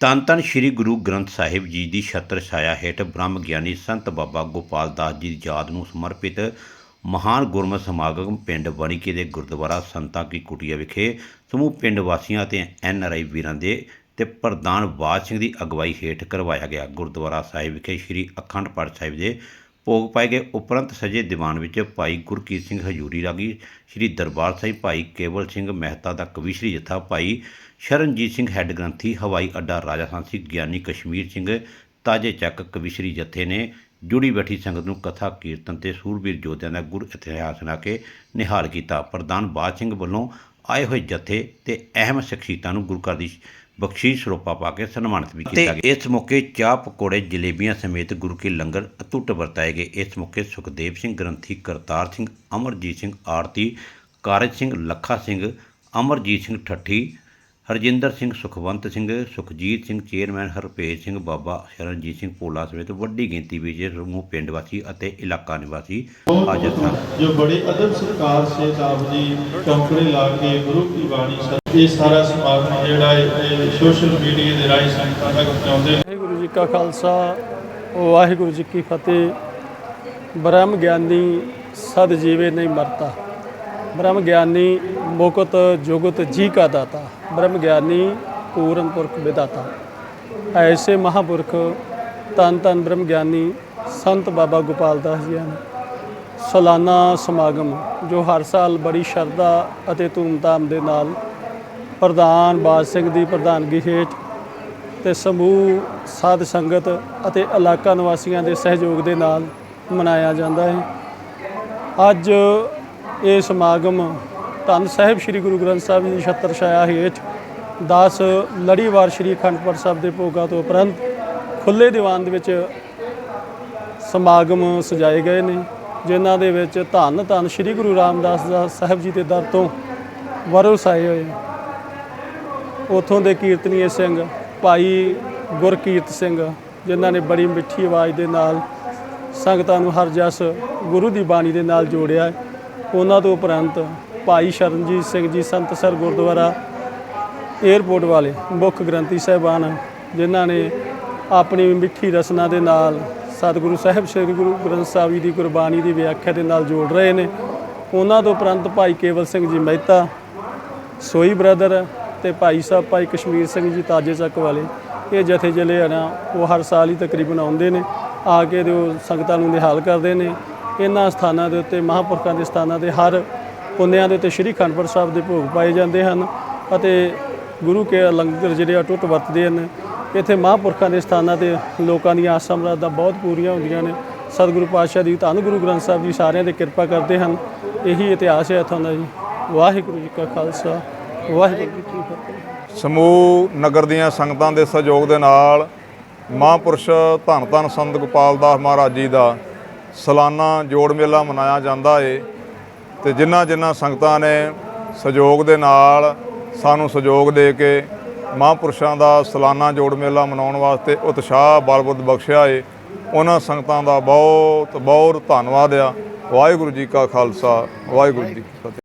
ਧੰਨ ਧੰਨ ਸ੍ਰੀ ਗੁਰੂ ਗ੍ਰੰਥ ਸਾਹਿਬ ਜੀ ਦੀ ਛਤਰ ਛਾਇਆ ਹੇਠ ਬ੍ਰਹਮ ਗਿਆਨੀ ਸੰਤ ਬਾਬਾ ਗੋਪਾਲ ਦਾਸ ਜੀ ਦੀ ਯਾਦ ਨੂੰ ਸਮਰਪਿਤ ਮਹਾਨ ਗੁਰਮਤਿ ਸਮਾਗਮ ਪਿੰਡ ਵਣੀਕੇ ਦੇ ਗੁਰਦੁਆਰਾ ਸੰਤਾਂ ਕੀ ਕੁਟੀਆ ਵਿਖੇ ਸਮੂਹ ਪਿੰਡ ਵਾਸੀਆਂ ਅਤੇ ਐਨ ਆਰ ਆਈ ਵੀਰਾਂ ਦੇ ਤੇ ਪ੍ਰਧਾਨ ਬਾਜ ਸਿੰਘ ਦੀ ਅਗਵਾਈ ਹੇਠ ਕਰਵਾਇਆ ਗਿਆ। ਗੁਰਦੁਆਰਾ ਸਾਹਿਬ ਵਿਖੇ ਸ੍ਰੀ ਅਖੰਡ ਪਾਠ ਸਾਹਿਬ ਦੇ ਭੋਗ ਪਾਏ ਗਏ। ਉਪਰੰਤ ਸਜੇ ਦੀਵਾਨ ਵਿੱਚ ਭਾਈ ਗੁਰਕੀਰਤ ਸਿੰਘ ਹਜੂਰੀ ਰਾਗੀ, ਸ੍ਰੀ ਦਰਬਾਰ ਸਾਹਿਬ ਭਾਈ ਕੇਵਲ ਸਿੰਘ ਮਹਿਤਾ ਦਾ ਕਵੀਸ਼ਰੀ ਜਥਾ ਭਾਈ ਸ਼ਰਨਜੀਤ ਸਿੰਘ ਹੈੱਡ ਗ੍ਰੰਥੀ, ਹਵਾਈ ਅੱਡਾ ਰਾਜਾ ਸਾਂਸੀ ਗਿਆਨੀ ਕਸ਼ਮੀਰ ਸਿੰਘ ਤਾਜੇ ਚੱਕ ਕਵੀਸ਼ਰੀ ਜਥੇ ਨੇ ਜੁੜੀ ਬੈਠੀ ਸੰਗਤ ਨੂੰ ਕਥਾ, ਕੀਰਤਨ ਤੇ ਸੂਰਬੀਰ ਯੋਧਿਆਂ ਦਾ ਗੁਰ ਇਤਿਹਾਸ ਸੁਣਾ ਕੇ ਨਿਹਾਲ ਕੀਤਾ। ਪ੍ਰਧਾਨ ਬਾਦ ਸਿੰਘ ਵੱਲੋਂ ਆਏ ਹੋਏ ਜਥੇ ਤੇ ਅਹਿਮ ਸ਼ਖਸੀਅਤਾਂ ਨੂੰ ਗੁਰੂ ਘਰ ਦੀ ਬਖਸ਼ੀਸ਼ ਸਰੋਪਾ ਪਾ ਕੇ ਸਨਮਾਨਿਤ ਵੀ ਕੀਤਾ ਗਿਆ। ਇਸ ਮੌਕੇ ਚਾਹ ਪਕੌੜੇ ਜਲੇਬੀਆਂ ਸਮੇਤ ਗੁਰੂ ਕੇ ਲੰਗਰ ਅਤੁੱਟ ਵਰਤਾਏ ਗਏ। ਇਸ ਮੌਕੇ ਸੁਖਦੇਵ ਸਿੰਘ ਗ੍ਰੰਥੀ ਕਰਤਾਰ ਸਿੰਘ ਅਮਰਜੀਤ ਸਿੰਘ ਆਰਤੀ ਕਾਰਜ ਸਿੰਘ ਲੱਖਾ ਸਿੰਘ ਅਮਰਜੀਤ ਸਿੰਘ ਠੱਠੀ ਹਰਜਿੰਦਰ ਸਿੰਘ ਸੁਖਵੰਤ ਸਿੰਘ ਸੁਖਜੀਤ ਸਿੰਘ ਚੇਅਰਮੈਨ ਹਰਪੇਜ ਸਿੰਘ ਬਾਬਾ ਸ਼ਰਨਜੀਤ ਸਿੰਘ ਪੋਲਾ ਸਮੇਤ ਵੱਡੀ ਗਿਣਤੀ ਵਿੱਚ ਸਮੂਹ ਪਿੰਡ ਵਾਸੀ ਅਤੇ ਇਲਾਕਾ ਨਿਵਾਸੀ ਹਾਜ਼ਰ ਸਨ। ਜੋ ਬੜੇ ਅਦਬ ਸਤਿਕਾਰ ਸੇ ਆਪ ਜੀ ਚੌਂਕੜੇ ਲਾ ਕੇ ਗੁਰੂ ਕੀ ਬਾਣੀ ਇਹ ਸਾਰਾ ਸਮਾਗਮ ਜਿਹੜਾ ਹੈ ਇਹ ਸੋਸ਼ਲ ਮੀਡੀਆ ਦੇ ਰਾਹੀਂ ਸੰਗਤਾਂ ਤੱਕ ਪਹੁੰਚਾਉਂਦੇ ਨੇ। ਵਾਹਿਗੁਰੂ ਜੀ ਕਾ ਖਾਲਸਾ ਵਾਹਿਗੁਰੂ ਜੀ ਕੀ ਫਤਿਹ। ਬ੍ਰਹਮ ਗਿਆਨੀ ਸਦ ਜੀਵੇ ਨਹੀਂ ਮਰਤਾ। ਬ੍ਰਹਮ ਗਿਆਨੀ ਮੁਕਤ ਜੁਗਤ ਜੀ ਕਾ ਦਾਤਾ, ਬ੍ਰਹਮ ਗਿਆਨੀ ਪੂਰਨ ਪੁਰਖ ਵਿਦਾਤਾ ਐਸੇ ਮਹਾਪੁਰਖ ਤਨ ਤਨ ਬ੍ਰਹਮ ਗਿਆਨੀ ਸੰਤ ਬਾਬਾ ਗੋਪਾਲ ਦਾਸ ਜੀ ਹਨ। ਸਾਲਾਨਾ ਸਮਾਗਮ, ਜੋ ਹਰ ਸਾਲ ਬੜੀ ਸ਼ਰਧਾ ਅਤੇ ਧੂਮਧਾਮ ਦੇ ਨਾਲ ਪ੍ਰਧਾਨ ਬਾਜ ਸਿੰਘ ਦੀ ਪ੍ਰਧਾਨਗੀ ਹੇਠ ਤੇ ਸਮੂਹ, ਸਾਧ ਸੰਗਤ ਅਤੇ ਇਲਾਕਾ ਨਿਵਾਸੀਆਂ ਦੇ ਸਹਿਯੋਗ ਦੇ ਨਾਲ ਮਨਾਇਆ ਜਾਂਦਾ ਹੈ। ਅੱਜ ਇਹ ਸਮਾਗਮ ਧੰਨ ਸਾਹਿਬ ਸ੍ਰੀ ਗੁਰੂ ਗ੍ਰੰਥ ਸਾਹਿਬ ਜੀ ਦੀ ਛਤਰ ਛਾਇਆ ਹੇਠ 10 ਲੜੀਵਾਰ ਸ੍ਰੀ ਅਖੰਡਪੁਰ ਸਾਹਿਬ ਦੇ ਭੋਗਾ ਤੋਂ ਉਪਰੰਤ ਖੁੱਲੇ ਦੀਵਾਨ ਦੇ ਵਿੱਚ ਸਮਾਗਮ ਸਜਾਏ ਗਏ ਨੇ, ਜਿਨ੍ਹਾਂ ਦੇ ਵਿੱਚ ਧੰਨ ਧੰਨ ਸ੍ਰੀ ਗੁਰੂ ਰਾਮਦਾਸ ਦਾ ਸਾਹਿਬ ਜੀ ਦੇ ਦਰ ਤੋਂ ਵਰਸ ਆਏ ਹੋਏ ਉਥੋਂ ਦੇ ਕੀਰਤਨੀਏ ਸਿੰਘ ਭਾਈ ਗੁਰਕੀਰਤ ਸਿੰਘ, ਜਿਨ੍ਹਾਂ ਨੇ ਬੜੀ ਮਿੱਠੀ ਆਵਾਜ਼ ਦੇ ਨਾਲ ਸੰਗਤਾਂ ਨੂੰ ਹਰ ਜਸ ਗੁਰੂ ਦੀ ਬਾਣੀ ਦੇ ਨਾਲ ਜੋੜਿਆ ਹੈ। ਉਹਨਾਂ ਤੋਂ ਉਪਰੰਤ ਭਾਈ ਸ਼ਰਨਜੀਤ ਸਿੰਘ ਜੀ ਸੰਤਸਰ ਗੁਰਦੁਆਰਾ ਏਅਰਪੋਰਟ ਵਾਲੇ ਮੁੱਖ ਗ੍ਰੰਥੀ ਸਾਹਿਬਾਨ, ਜਿਨ੍ਹਾਂ ਨੇ ਆਪਣੀ ਮਿੱਠੀ ਰਸਨਾ ਦੇ ਨਾਲ ਸਤਿਗੁਰੂ ਸਾਹਿਬ, ਸ੍ਰੀ ਗੁਰੂ ਗ੍ਰੰਥ ਸਾਹਿਬ ਜੀ ਦੀ ਗੁਰਬਾਣੀ ਦੀ ਵਿਆਖਿਆ ਦੇ ਨਾਲ ਜੋੜ ਰਹੇ ਨੇ। ਉਹਨਾਂ ਤੋਂ ਉਪਰੰਤ ਭਾਈ ਕੇਵਲ ਸਿੰਘ ਜੀ ਮਹਿਤਾ, ਸੋਈ ਬ੍ਰਦਰ ਤੇ ਭਾਈ ਸਾਹਿਬ ਭਾਈ ਕਸ਼ਮੀਰ ਸਿੰਘ ਜੀ ਤਾਜੇ ਚੱਕ ਵਾਲੇ, ਇਹ ਜਥੇ ਜਿਹੜੇ ਆ ਨਾ ਉਹ ਹਰ ਸਾਲ ਹੀ ਤਕਰੀਬਨ ਆਉਂਦੇ ਨੇ, ਆ ਕੇ ਤੇ ਉਹ ਸੰਗਤਾਂ ਨੂੰ ਨਿਹਾਲ ਕਰਦੇ ਨੇ। ਇਹਨਾਂ ਸਥਾਨਾਂ ਦੇ ਉੱਤੇ, ਮਹਾਂਪੁਰਖਾਂ ਦੇ ਸਥਾਨਾਂ ਤੇ ਹਰ ਪੁੰਨਿਆਂ ਦੇ ਉੱਤੇ ਸ਼੍ਰੀ ਖੰਡਪੁਰ ਸਾਹਿਬ ਦੇ ਭੋਗ ਪਾਏ ਜਾਂਦੇ ਹਨ ਅਤੇ ਗੁਰੂ ਕੇ ਲੰਗਰ ਜਿਹੜੇ ਅਟੁੱਟ ਵਰਤਦੇ ਹਨ। ਇੱਥੇ ਮਹਾਂਪੁਰਖਾਂ ਦੇ ਸਥਾਨਾਂ ਤੇ ਲੋਕਾਂ ਦੀਆਂ ਆਸਾਂ ਮੁਰਾਦਾਂ ਬਹੁਤ ਪੂਰੀਆਂ ਹੁੰਦੀਆਂ ਨੇ। ਸਤਿਗੁਰੂ ਪਾਤਸ਼ਾਹ ਦੀ ਧੰਨ ਗੁਰੂ ਗ੍ਰੰਥ ਸਾਹਿਬ ਜੀ ਸਾਰਿਆਂ ਤੇ ਕਿਰਪਾ ਕਰਦੇ ਹਨ। ਇਹੀ ਇਤਿਹਾਸ ਹੈ ਇੱਥੋਂ ਦਾ ਜੀ। ਵਾਹਿਗੁਰੂ ਜੀ ਕਾ ਖਾਲਸਾ। ਵਾਹਿਗੁਰੂ ਜੀ ਕੀ ਫਤਿਹ। ਸਮੂਹ ਨਗਰ ਦੀਆਂ ਸੰਗਤਾਂ ਦੇ ਸਹਿਯੋਗ ਦੇ ਨਾਲ ਮਹਾਂਪੁਰਸ਼ ਧੰਨ ਧੰਨ ਸੰਤ ਗੋਪਾਲ ਦਾਸ ਮਹਾਰਾਜ ਜੀ ਦਾ ਸਾਲਾਨਾ ਜੋੜ ਮੇਲਾ ਮਨਾਇਆ ਜਾਂਦਾ ਏ ਤੇ ਜਿਨ੍ਹਾਂ ਜਿਨ੍ਹਾਂ ਸੰਗਤਾਂ ਨੇ ਸਹਿਯੋਗ ਦੇ ਨਾਲ ਸਾਨੂੰ ਸਹਿਯੋਗ ਦੇ ਕੇ ਮਹਾਂਪੁਰਸ਼ਾਂ ਦਾ ਸਾਲਾਨਾ ਜੋੜ ਮੇਲਾ ਮਨਾਉਣ ਵਾਸਤੇ ਉਤਸ਼ਾਹ ਬਲਬੁੱਧ ਬਖਸ਼ਿਆ ਏ, ਉਹਨਾਂ ਸੰਗਤਾਂ ਦਾ ਬਹੁਤ ਬਹੁਤ ਧੰਨਵਾਦ ਆ। ਵਾਹਿਗੁਰੂ ਜੀ ਕਾ ਖਾਲਸਾ, ਵਾਹਿਗੁਰੂ ਜੀ ਕੀ ਫਤਿਹ।